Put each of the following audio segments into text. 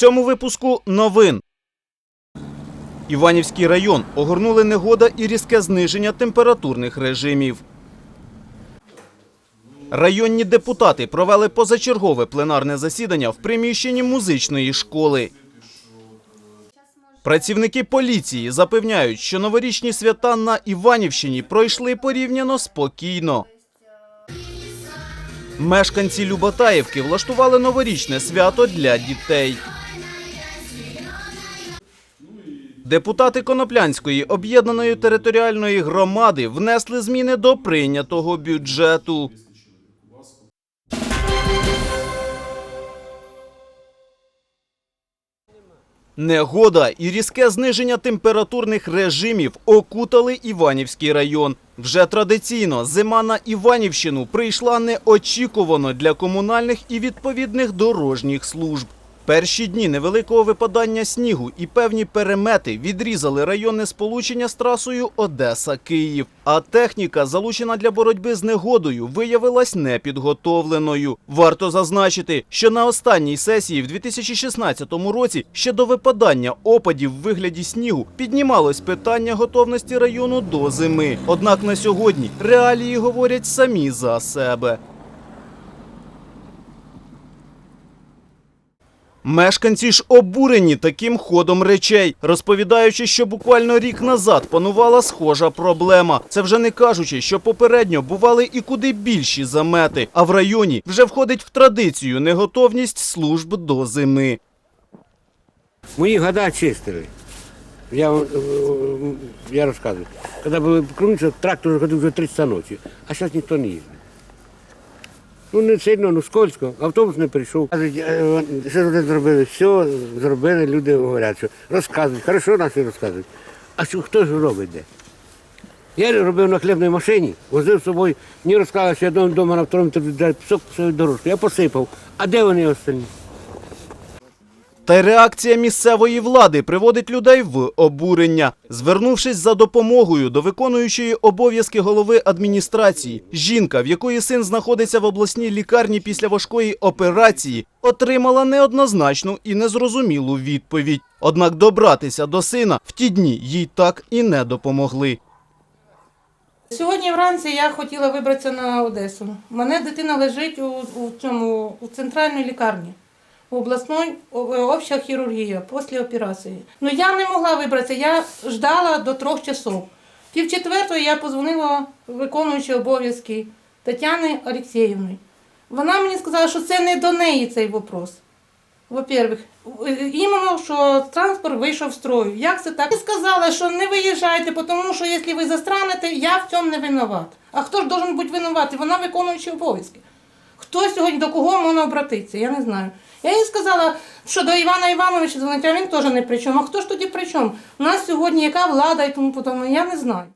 цьому випуску новин. Іванівський район огорнули негода і різке зниження температурних режимів. Районні депутати провели позачергове пленарне засідання в приміщенні музичної школи. Працівники поліції запевняють, що новорічні свята на Іванівщині пройшли порівняно спокійно. Мешканці Люботаївки влаштували новорічне свято для дітей. Депутати Коноплянської об'єднаної територіальної громади внесли зміни до прийнятого бюджету. Негода і різке зниження температурних режимів окутали Іванівський район. Вже традиційно зима на Іванівщину прийшла неочікувано для комунальних і відповідних дорожніх служб. Перші дні невеликого випадання снігу і певні перемети відрізали районне сполучення з трасою Одеса-Київ. А техніка, залучена для боротьби з негодою, виявилась непідготовленою. Варто зазначити, що на останній сесії в 2016 році ще до випадання опадів в вигляді снігу піднімалось питання готовності району до зими. Однак на сьогодні реалії говорять самі за себе. Мешканці ж обурені таким ходом речей, розповідаючи, що буквально рік назад панувала схожа проблема. Це вже не кажучи, що попередньо бували і куди більші замети, а в районі вже входить в традицію неготовність служб до зими. Мої года чистили. Я, э, я розказую. Коли були крумниці, трактор ходив вже 300 ночі, а зараз ніхто не їздить. Ну не сильно, ну скользко, автобус не прийшов. Кажуть, «Е, що вони зробили? Все зробили, люди говорять, що розказують, хорошо наші розказують. А що хто ж робить де? Я робив на хлібній машині, возив з собою, мені розказали, що я вдома на второму пісок свою дорожку. Я посипав. А де вони остальні? Та й реакція місцевої влади приводить людей в обурення. Звернувшись за допомогою до виконуючої обов'язки голови адміністрації, жінка, в якої син знаходиться в обласній лікарні після важкої операції, отримала неоднозначну і незрозумілу відповідь. Однак добратися до сина в ті дні їй так і не допомогли. Сьогодні вранці я хотіла вибратися на Одесу. У мене дитина лежить у, у цьому у центральній лікарні. Обласної обща хірургія після операції. Ну я не могла вибратися, я ждала до трьох часов. Пів четвертої я позвонила виконуючій обов'язки Тетяни Олексєєвни. Вона мені сказала, що це не до неї цей вопрос. Во-первых, іменно, що транспорт вийшов з строю. Як це так? І сказала, що не виїжджайте, тому що якщо ви застранете, я в цьому не винуват. А хто ж должен бути винуватий? Вона виконуюча обов'язки. Хто сьогодні до кого можна обратитися? Я не знаю. Я їй сказала, що до Івана Івановича дзвонить, а він теж не при чому. А хто ж тоді при чому? У нас сьогодні яка влада і тому подобне, я не знаю.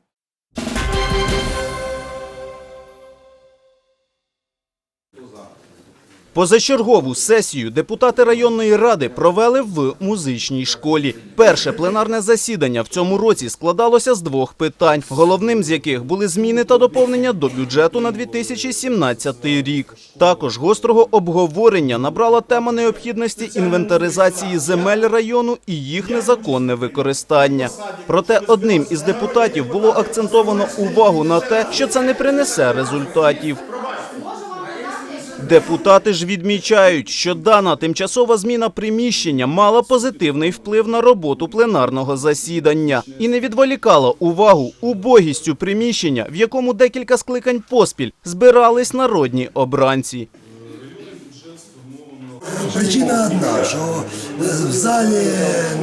Позачергову сесію депутати районної ради провели в музичній школі. Перше пленарне засідання в цьому році складалося з двох питань, головним з яких були зміни та доповнення до бюджету на 2017 рік. Також гострого обговорення набрала тема необхідності інвентаризації земель району і їх незаконне використання. Проте одним із депутатів було акцентовано увагу на те, що це не принесе результатів. Депутати ж відмічають, що дана тимчасова зміна приміщення мала позитивний вплив на роботу пленарного засідання і не відволікала увагу убогістю приміщення, в якому декілька скликань поспіль збирались народні обранці. Причина одна, що в залі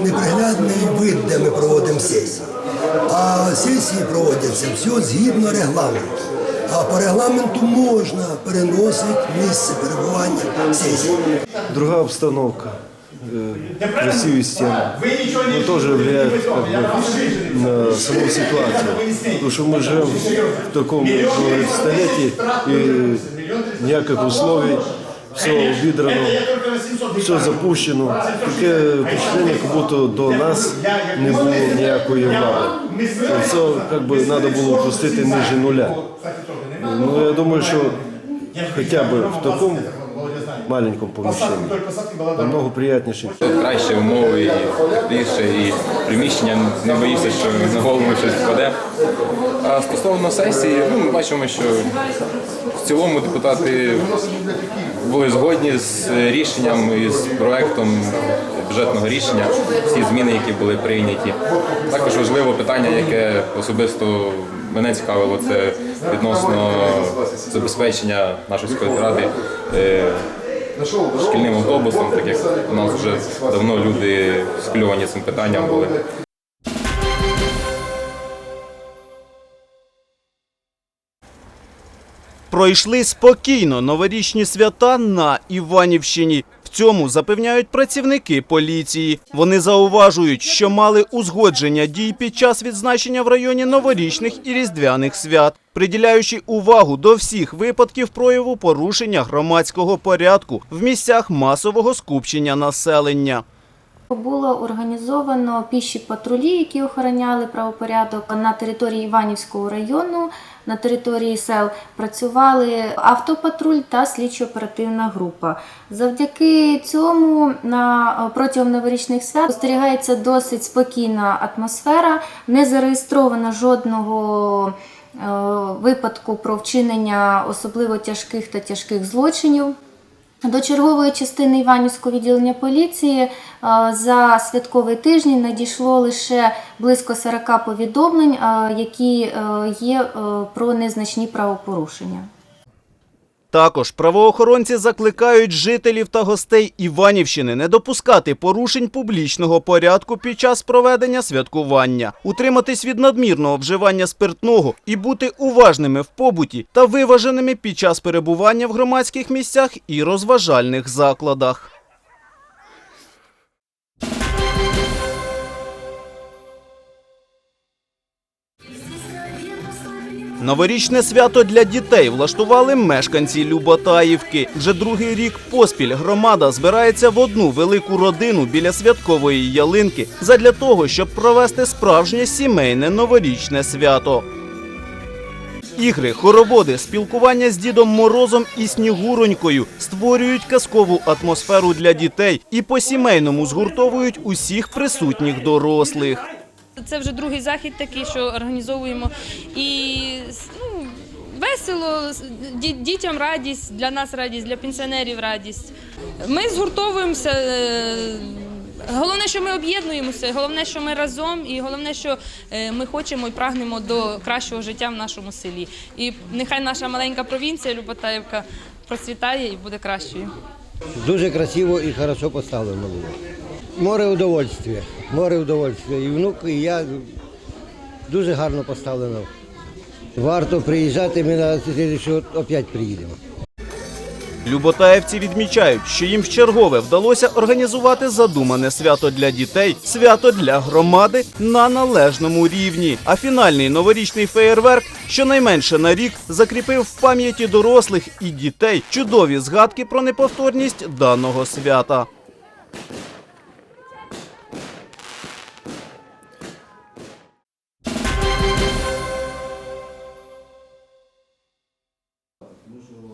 неприглядний вид, де ми проводимо сесії. А сесії проводяться все згідно регламенту. А по регламенту можна переносити місце перебування сесії. другая обстановка, э, красивые стены, но тоже влияет как бы, на саму ситуацию. Потому что мы живем в таком как говорится, столетии, и никаких условий, все убидрано, все запущено. Таке впечатление, как будто до нас не було ніякої влади. Це как би треба було опустити ниже нуля. Ну, я думаю, що хоча б в такому маленьком помещении. Намного приятнее жить. Кращі умови, і тепліше, і приміщення не боїшся, що на голову щось впаде. А стосовно сесії, ну, ми бачимо, що в цілому депутати були згодні з рішенням і з проектом бюджетного рішення, всі зміни, які були прийняті. Також важливе питання, яке особисто мене цікавило, це відносно забезпечення нашої сільської ради е, шкільним автобусом, так як у нас вже давно люди скльовані цим питанням були. Пройшли спокійно новорічні свята на Іванівщині. Цьому запевняють працівники поліції. Вони зауважують, що мали узгодження дій під час відзначення в районі новорічних і різдвяних свят, приділяючи увагу до всіх випадків прояву порушення громадського порядку в місцях масового скупчення населення. Було організовано піші патрулі, які охороняли правопорядок на території Іванівського району. На території сел працювали автопатруль та слідчо-оперативна група. Завдяки цьому на протягом новорічних свят спостерігається досить спокійна атмосфера, не зареєстровано жодного е, випадку про вчинення особливо тяжких та тяжких злочинів. До чергової частини Іванівського відділення поліції е, за святковий тиждень надійшло лише близько 40 повідомлень, е, які е, є про незначні правопорушення. Також правоохоронці закликають жителів та гостей Іванівщини не допускати порушень публічного порядку під час проведення святкування, утриматись від надмірного вживання спиртного і бути уважними в побуті та виваженими під час перебування в громадських місцях і розважальних закладах. Новорічне свято для дітей влаштували мешканці Люботаївки. Вже другий рік поспіль громада збирається в одну велику родину біля святкової ялинки задля того, щоб провести справжнє сімейне новорічне свято. Ігри, хороводи, спілкування з Дідом Морозом і Снігуронькою створюють казкову атмосферу для дітей і по-сімейному згуртовують усіх присутніх дорослих. Це вже другий захід такий, що організовуємо. І ну, весело, дітям радість, для нас радість, для пенсіонерів радість. Ми згуртовуємося. е, Головне, що ми об'єднуємося, головне, що ми разом, і головне, що е, ми хочемо і прагнемо до кращого життя в нашому селі. І нехай наша маленька провінція Люботаївка процвітає і буде кращою. Дуже красиво і хорошо поставлено було. Море удовольствия. Море удовольствия. І внук, і я дуже гарно поставлено. Варто приїжджати, ми на що опять приїдемо. Люботаєвці відмічають, що їм вчергове вдалося організувати задумане свято для дітей, свято для громади на належному рівні. А фінальний новорічний феєрверк щонайменше на рік закріпив в пам'яті дорослих і дітей чудові згадки про неповторність даного свята.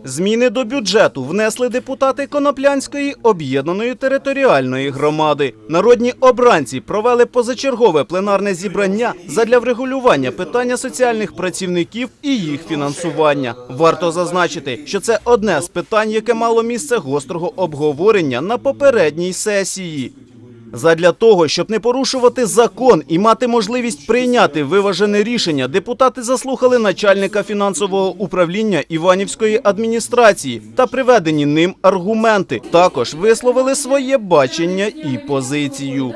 Зміни до бюджету внесли депутати Коноплянської об'єднаної територіальної громади. Народні обранці провели позачергове пленарне зібрання задля врегулювання питання соціальних працівників і їх фінансування. Варто зазначити, що це одне з питань, яке мало місце гострого обговорення на попередній сесії. Задля того, щоб не порушувати закон і мати можливість прийняти виважене рішення, депутати заслухали начальника фінансового управління Іванівської адміністрації та приведені ним аргументи. Також висловили своє бачення і позицію.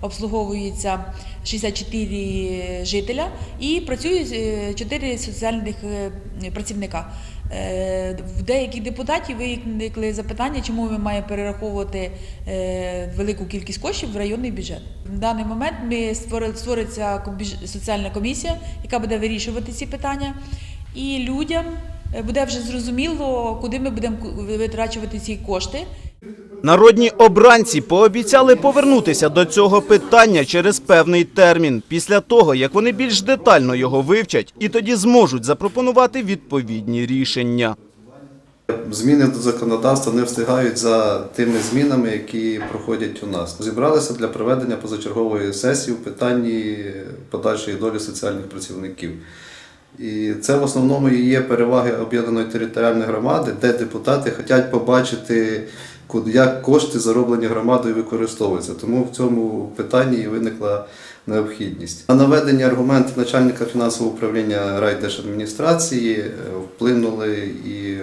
обслуговується 64 жителя і працюють е, 4 соціальних е, працівника. Е, В деяких депутатів виникли запитання, чому ми маємо перераховувати е, велику кількість коштів в районний бюджет. В даний момент ми створиться соціальна комісія, яка буде вирішувати ці питання, і людям е, буде вже зрозуміло, куди ми будемо витрачувати ці кошти. Народні обранці пообіцяли повернутися до цього питання через певний термін, після того, як вони більш детально його вивчать і тоді зможуть запропонувати відповідні рішення. Зміни до законодавства не встигають за тими змінами, які проходять у нас. Зібралися для проведення позачергової сесії у питанні подальшої долі соціальних працівників. І це в основному і є переваги об'єднаної територіальної громади, де депутати хочуть побачити, як кошти, зароблені громадою, використовуються. Тому в цьому питанні і виникла необхідність. На наведення аргументів начальника фінансового управління райдержадміністрації е, вплинули і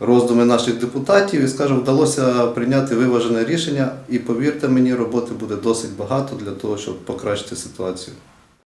роздуми наших депутатів, і скажу, вдалося прийняти виважене рішення. І повірте мені, роботи буде досить багато для того, щоб покращити ситуацію.